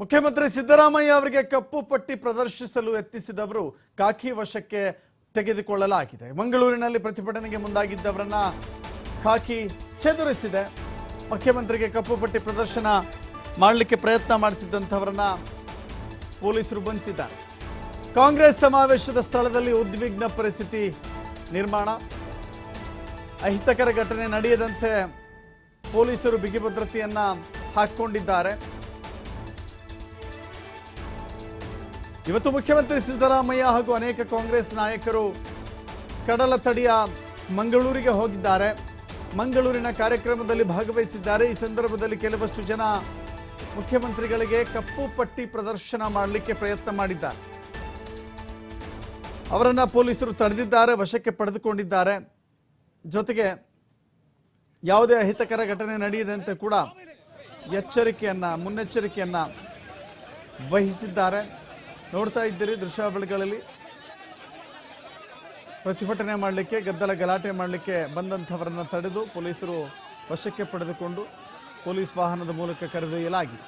ಮುಖ್ಯಮಂತ್ರಿ ಸಿದ್ದರಾಮಯ್ಯ ಅವರಿಗೆ ಕಪ್ಪು ಪಟ್ಟಿ ಪ್ರದರ್ಶಿಸಲು ಯತ್ನಿಸಿದವರು ಕಾಕಿ ವಶಕ್ಕೆ ತೆಗೆದುಕೊಳ್ಳಲಾಗಿದೆ. ಮಂಗಳೂರಿನಲ್ಲಿ ಪ್ರತಿಭಟನೆಗೆ ಮುಂದಾಗಿದ್ದವರನ್ನ ಖಾಕಿ ಚದುರಿಸಿದೆ. ಮುಖ್ಯಮಂತ್ರಿಗೆ ಕಪ್ಪು ಪಟ್ಟಿ ಪ್ರದರ್ಶನ ಮಾಡಲಿಕ್ಕೆ ಪ್ರಯತ್ನ ಮಾಡಿಸಿದ್ದಂಥವರನ್ನ ಪೊಲೀಸರು ಬಂಧಿಸಿದ್ದಾರೆ. ಕಾಂಗ್ರೆಸ್ ಸಮಾವೇಶದ ಸ್ಥಳದಲ್ಲಿ ಉದ್ವಿಗ್ನ ಪರಿಸ್ಥಿತಿ ನಿರ್ಮಾಣ. ಅಹಿತಕರ ಘಟನೆ ನಡೆಯದಂತೆ ಪೊಲೀಸರು ಬಿಗಿ ಭದ್ರತೆಯನ್ನ ಹಾಕಿಕೊಂಡಿದ್ದಾರೆ. ಇವತ್ತು ಮುಖ್ಯಮಂತ್ರಿ ಸಿದ್ದರಾಮಯ್ಯ ಹಾಗೂ ಅನೇಕ ಕಾಂಗ್ರೆಸ್ ನಾಯಕರು ಕಡಲ ತಡಿಯ ಮಂಗಳೂರಿಗೆ ಹೋಗಿದ್ದಾರೆ. ಮಂಗಳೂರಿನ ಕಾರ್ಯಕ್ರಮದಲ್ಲಿ ಭಾಗವಹಿಸಿದ್ದಾರೆ. ಈ ಸಂದರ್ಭದಲ್ಲಿ ಕೆಲವಷ್ಟು ಜನ ಮುಖ್ಯಮಂತ್ರಿಗಳಿಗೆ ಕಪ್ಪು ಪಟ್ಟಿ ಪ್ರದರ್ಶನ ಮಾಡಲಿಕ್ಕೆ ಪ್ರಯತ್ನ ಮಾಡಿದ್ದಾರೆ. ಅವರನ್ನು ಪೊಲೀಸರು ತಡೆದಿದ್ದಾರೆ, ವಶಕ್ಕೆ ಪಡೆದುಕೊಂಡಿದ್ದಾರೆ. ಜೊತೆಗೆ ಯಾವುದೇ ಅಹಿತಕರ ಘಟನೆ ನಡೆಯದಂತೆ ಕೂಡ ಎಚ್ಚರಿಕೆಯನ್ನು, ಮುನ್ನೆಚ್ಚರಿಕೆಯನ್ನ ವಹಿಸಿದ್ದಾರೆ. ನೋಡ್ತಾ ಇದ್ದೀರಿ ದೃಶ್ಯಾವಳಿಗಳಲ್ಲಿ ಪ್ರತಿಭಟನೆ ಮಾಡಲಿಕ್ಕೆ, ಗದ್ದಲ ಗಲಾಟೆ ಮಾಡಲಿಕ್ಕೆ ಬಂದಂಥವರನ್ನು ತಡೆದು ಪೊಲೀಸರು ವಶಕ್ಕೆ ಪಡೆದುಕೊಂಡು ಪೊಲೀಸ್ ವಾಹನದ ಮೂಲಕ ಕರೆದೊಯ್ಯಲಾಗಿದೆ.